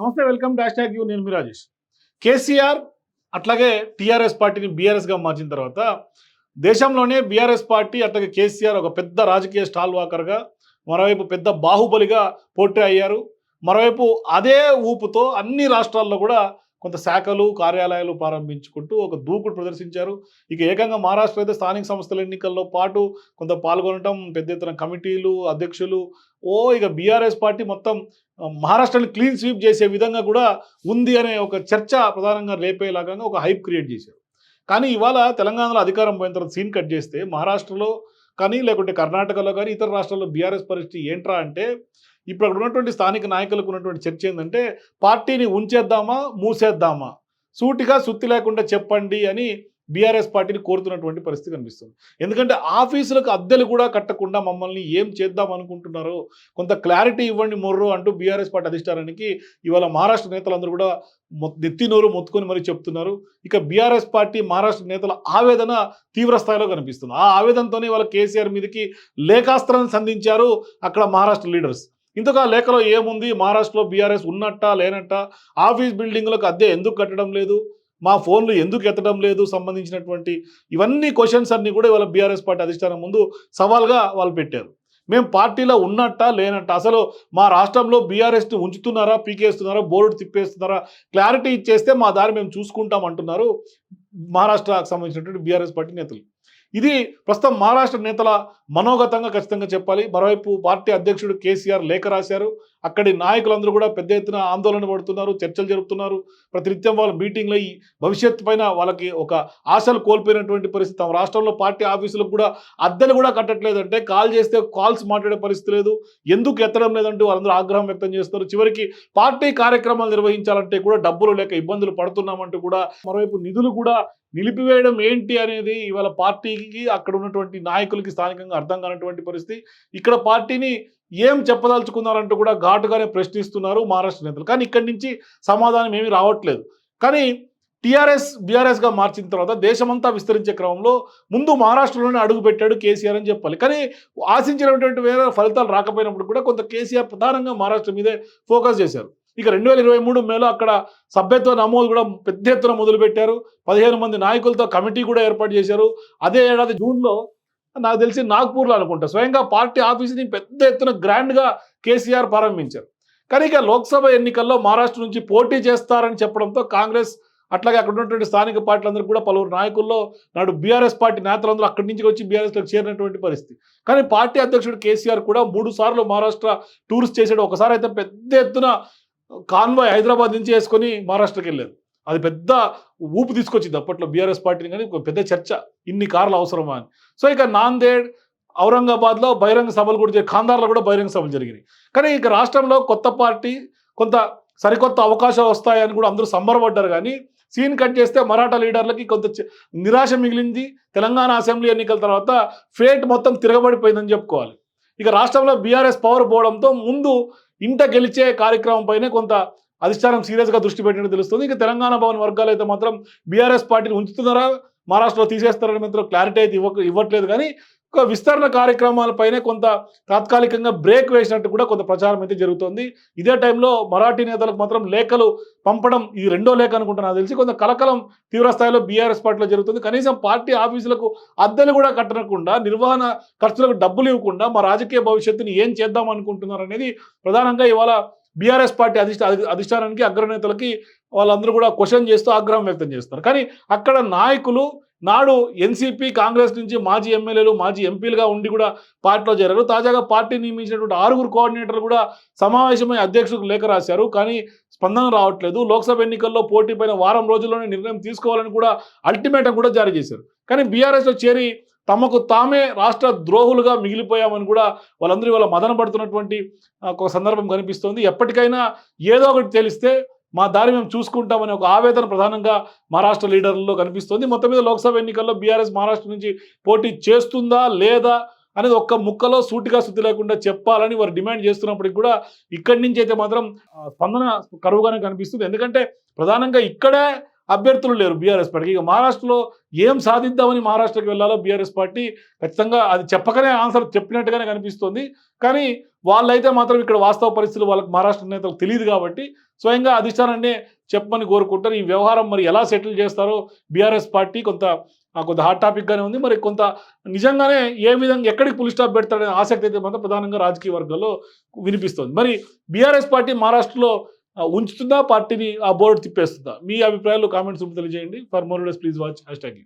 నమస్తే welcome dash tag you నేను మీ రాజేష్. కేసీఆర్ అట్లాగే టీఆర్ఎస్ పార్టీని బీఆర్ఎస్గా మార్చిన తర్వాత దేశంలోనే బీఆర్ఎస్ పార్టీ అట్లాగే కేసీఆర్ ఒక పెద్ద రాజకీయ స్టాల్ వాకర్గా మరోవైపు పెద్ద బాహుబలిగా పోటీ అయ్యారు. మరోవైపు అదే ఊపుతో అన్ని రాష్ట్రాల్లో కూడా కొంత శాఖలు కార్యాలయాలు ప్రారంభించుకుంటూ ఒక దూకుడు ప్రదర్శించారు. ఇక ఏకంగా మహారాష్ట్ర అయితే స్థానిక సంస్థల ఎన్నికల్లో పాటు కొంత పాల్గొనటం పెద్ద ఎత్తున కమిటీలు అధ్యక్షులు ఓ ఇక బీఆర్ఎస్ పార్టీ మొత్తం మహారాష్ట్రని క్లీన్ స్వీప్ చేసే విధంగా కూడా ఉంది అనే ఒక చర్చ ప్రధానంగా రేపేలాగా ఒక హైప్ క్రియేట్ చేశారు. కానీ ఇవాళ తెలంగాణలో అధికారం పోయిన తర్వాత సీన్ కట్ చేస్తే మహారాష్ట్రలో కానీ లేకుంటే కర్ణాటకలో కానీ ఇతర రాష్ట్రాల్లో బీఆర్ఎస్ పరిస్థితి ఏంట్రా అంటే ఇప్పుడు అక్కడ ఉన్నటువంటి స్థానిక నాయకులకు ఉన్నటువంటి చర్చ ఏంటంటే పార్టీని ఉంచేద్దామా మూసేద్దామా? సూటిగా సుత్తి లేకుండా చెప్పండి అని బీఆర్ఎస్ పార్టీని కోరుతున్నటువంటి పరిస్థితి కనిపిస్తుంది. ఎందుకంటే ఆఫీసులకు అద్దెలు కూడా కట్టకుండా మమ్మల్ని ఏం చేద్దాం అనుకుంటున్నారో కొంత క్లారిటీ ఇవ్వండి మొర్రు అంటూ బీఆర్ఎస్ పార్టీ అధిష్టానానికి ఇవాళ మహారాష్ట్ర నేతలందరూ కూడా నెత్తి నోరు మొత్తుకొని మరీ చెప్తున్నారు. ఇక బీఆర్ఎస్ పార్టీ మహారాష్ట్ర నేతల ఆవేదన తీవ్ర స్థాయిలో కనిపిస్తుంది. ఆ ఆవేదనతోనే వాళ్ళ కేసీఆర్ మీదకి లేఖాస్త్రాన్ని సంధించారు అక్కడ మహారాష్ట్ర లీడర్స్. ఇంతగా లేఖలో ఏముంది? మహారాష్ట్రలో బీఆర్ఎస్ ఉన్నట్ట లేనట్ట? ఆఫీస్ బిల్డింగ్లకు అద్దె ఎందుకు కట్టడం లేదు? మా ఫోన్లు ఎందుకు ఎత్తడం లేదు? సంబంధించినటువంటి ఇవన్నీ క్వశ్చన్స్ అన్ని కూడా ఇవాళ బీఆర్ఎస్ పార్టీ అధిష్టానం ముందు సవాల్గా వాళ్ళు పెట్టారు. మేము పార్టీలో ఉన్నట్ట లేనట్ట? అసలు మా రాష్ట్రంలో బీఆర్ఎస్ని ఉంచుతున్నారా? పీకేస్తున్నారా? బోర్డు తిప్పేస్తున్నారా? క్లారిటీ ఇచ్చేస్తే మా దారి మేము చూసుకుంటాం అంటున్నారు మహారాష్ట్రకు సంబంధించినటువంటి బీఆర్ఎస్ పార్టీ నేతలు. ఇది ప్రస్తుతం మహారాష్ట్ర నేతల మనోగతంగా ఖచ్చితంగా చెప్పాలి. మరోవైపు పార్టీ అధ్యక్షుడు కేసీఆర్ లేఖ రాశారు. అక్కడి నాయకులందరూ కూడా పెద్ద ఎత్తున ఆందోళన పడుతున్నారు చర్చలు జరుపుతున్నారు. ప్రతినిత్యం వాళ్ళ మీటింగ్లో ఈ భవిష్యత్తు పైన వాళ్ళకి ఒక ఆశలు కోల్పోయినటువంటి పరిస్థితి. తమ రాష్ట్రంలో పార్టీ ఆఫీసులకు కూడా అద్దెలు కూడా కట్టట్లేదంటే కాల్ చేస్తే కాల్స్ మాట్లాడే పరిస్థితి లేదు. ఎందుకు ఎత్తడం లేదంటూ వాళ్ళందరూ ఆగ్రహం వ్యక్తం చేస్తారు చివరికి పార్టీ కార్యక్రమాలు నిర్వహించాలంటే కూడా డబ్బులు లేక ఇబ్బందులు పడుతున్నామంటూ కూడా మరోవైపు నిధులు కూడా నిలిపివేయడం ఏంటి అనేది ఇవాళ పార్టీకి అక్కడ ఉన్నటువంటి నాయకులకి స్థానికంగా అర్థం కానటువంటి పరిస్థితి. ఇక్కడ పార్టీని ఏం చెప్పదలుచుకున్నారంటూ కూడా ఘాటుగానే ప్రశ్నిస్తున్నారు మహారాష్ట్ర నేతలు. కానీ ఇక్కడి నుంచి సమాధానం ఏమీ రావట్లేదు. కానీ టీఆర్ఎస్ బీఆర్ఎస్గా మార్చిన తర్వాత దేశమంతా విస్తరించే క్రమంలో ముందు మహారాష్ట్రలోనే అడుగు పెట్టాడు కేసీఆర్ అని చెప్పాలి. కానీ ఆశించినటువంటి వేరే ఫలితాలు రాకపోయినప్పుడు కూడా కొంత కేసీఆర్ ప్రధానంగా మహారాష్ట్ర మీదే ఫోకస్ చేశారు. ఇక రెండు వేల ఇరవై మూడు మేలో అక్కడ సభ్యత్వ నమోదు కూడా పెద్ద ఎత్తున మొదలుపెట్టారు. పదిహేను మంది నాయకులతో కమిటీ కూడా ఏర్పాటు చేశారు. అదే ఏడాది జూన్లో నాకు తెలిసి నాగ్పూర్లో అనుకుంటా స్వయంగా పార్టీ ఆఫీస్ని పెద్ద ఎత్తున గ్రాండ్గా కేసీఆర్ ప్రారంభించారు. కానీ ఇక లోక్సభ ఎన్నికల్లో మహారాష్ట్ర నుంచి పోటీ చేస్తారని చెప్పడంతో కాంగ్రెస్ అట్లాగే అక్కడ ఉన్నటువంటి స్థానిక పార్టీలందరూ కూడా పలువురు నాయకుల్లో నాడు బీఆర్ఎస్ పార్టీ నేతలందరూ అక్కడి నుంచి వచ్చి బీఆర్ఎస్లోకి చేరినటువంటి పరిస్థితి. కానీ పార్టీ అధ్యక్షుడు కేసీఆర్ కూడా మూడు సార్లు మహారాష్ట్ర టూర్స్ చేసాడు ఒకసారి అయితే పెద్ద ఎత్తున కాన్వాయ్ హైదరాబాద్ నుంచి వేసుకొని మహారాష్ట్రకి వెళ్ళారు. అది పెద్ద ఊపు తీసుకొచ్చింది అప్పట్లో బీఆర్ఎస్ పార్టీని కానీ ఒక పెద్ద చర్చ. ఇన్ని కార్లు అవసరమా అని. సో ఇక నాందేడ్ ఔరంగాబాద్లో బహిరంగ సభలు కూడా జరిగి ఖాందార్లో కూడా బహిరంగ సభలు జరిగినాయి. కానీ ఇక రాష్ట్రంలో కొత్త పార్టీ కొంత సరికొత్త అవకాశాలు వస్తాయని కూడా అందరూ సంబరపడ్డారు కానీ సీన్ కట్ చేస్తే మరాఠా లీడర్లకి కొంత నిరాశ మిగిలింది. తెలంగాణ అసెంబ్లీ ఎన్నికల తర్వాత ఫేట్ మొత్తం తిరగబడిపోయిందని చెప్పుకోవాలి. ఇక రాష్ట్రంలో బీఆర్ఎస్ పవర్ పోవడంతో ముందు ఇంట గెలిచే కార్యక్రమం పైనే కొంత అధిష్టానం సీరియస్గా దృష్టి పెట్టినట్టు తెలుస్తుంది. ఇక తెలంగాణ భవన్ వర్గాలు అయితే మాత్రం బీఆర్ఎస్ పార్టీని ఉంచుతున్నారా? మహారాష్ట్రలో తీసేస్తారని మాత్రం క్లారిటీ అయితే ఇవ్వ ఇవ్వట్లేదు. కానీ విస్తరణ కార్యక్రమాలపైనే కొంత తాత్కాలికంగా బ్రేక్ వేసినట్టు కూడా కొంత ప్రచారం అయితే జరుగుతోంది. ఇదే టైంలో మరాఠీ నేతలకు మాత్రం లేఖలు పంపడం ఈ రెండో లేఖ అనుకుంటా నాకు తెలిసి. కొంత కలకలం తీవ్ర స్థాయిలో బీఆర్ఎస్ పార్టీలో జరుగుతుంది. కనీసం పార్టీ ఆఫీసులకు అద్దెలు కూడా కట్టనకుండా నిర్వహణ ఖర్చులకు డబ్బులు ఇవ్వకుండా మా రాజకీయ భవిష్యత్తుని ఏం చేద్దాం అనుకుంటున్నారు అనేది ప్రధానంగా ఇవాళ బీఆర్ఎస్ పార్టీ అధిష్ట అధిష్టానానికి అగ్రనేతలకి వాళ్ళందరూ కూడా క్వశ్చన్ చేస్తూ ఆగ్రహం వ్యక్తం చేస్తారు కానీ అక్కడ నాయకులు నాడు ఎన్సీపీ కాంగ్రెస్ నుంచి మాజీ ఎమ్మెల్యేలు మాజీ ఎంపీలుగా ఉండి కూడా పార్టీలో చేరారు. తాజాగా పార్టీ నియమించినటువంటి ఆరుగురు కోఆర్డినేటర్లు కూడా సమావేశమై అధ్యక్షులకు లేఖ రాశారు. కానీ స్పందన రావట్లేదు. లోక్సభ ఎన్నికల్లో పోటీ పైన వారం రోజుల్లోనే నిర్ణయం తీసుకోవాలని కూడా అల్టిమేటం కూడా జారీ చేశారు. కానీ బీఆర్ఎస్లో చేరి తమకు తామే రాష్ట్ర ద్రోహులుగా మిగిలిపోయామని కూడా వాళ్ళందరూ వాళ్ళ మదన పడుతున్నటువంటి ఒక సందర్భం కనిపిస్తోంది. ఎప్పటికైనా ఏదో ఒకటి తెలిస్తే మా దారి మేము చూసుకుంటామనే ఒక ఆవేదన ప్రధానంగా మహారాష్ట్ర లీడర్లలో కనిపిస్తోంది. మొత్తం మీద లోక్సభ ఎన్నికల్లో బీఆర్ఎస్ మహారాష్ట్ర నుంచి పోటీ చేస్తుందా లేదా అనేది ఒక్క ముక్కలో సూటిగా శుద్ధి లేకుండా చెప్పాలని వారు డిమాండ్ చేస్తున్నప్పటికి కూడా ఇక్కడి నుంచి అయితే మాత్రం స్పందన కరువుగానే కనిపిస్తుంది. ఎందుకంటే ప్రధానంగా ఇక్కడే అభ్యర్థులు లేరు బీఆర్ఎస్ పార్టీకి. ఇక మహారాష్ట్రలో ఏం సాధిద్దామని మహారాష్ట్రకి వెళ్ళాలో బీఆర్ఎస్ పార్టీ ఖచ్చితంగా అది చెప్పకనే ఆన్సర్ చెప్పినట్టుగానే కనిపిస్తుంది. కానీ వాళ్ళైతే మాత్రం ఇక్కడ వాస్తవ పరిస్థితులు వాళ్ళకి మహారాష్ట్ర నేతలకు తెలియదు కాబట్టి స్వయంగా అధిష్టానాన్ని చెప్పమని కోరుకుంటారు. ఈ వ్యవహారం మరి ఎలా సెటిల్ చేస్తారో బీఆర్ఎస్ పార్టీ కొంత కొంత హాట్ టాపిక్గానే ఉంది. మరి కొంత నిజంగానే ఏ విధంగా ఎక్కడికి పులి స్టాప్ పెడతాడనే ఆసక్తి అయితే మాత్రం ప్రధానంగా రాజకీయ వర్గాల్లో వినిపిస్తుంది. మరి బీఆర్ఎస్ పార్టీ మహారాష్ట్రలో ఉంచుతుందా పార్టీని ఆ బోర్డు తిప్పేస్తుందా? మీ అభిప్రాయాలు కామెంట్స్ తెలియజేయండి. For more please watch hashtag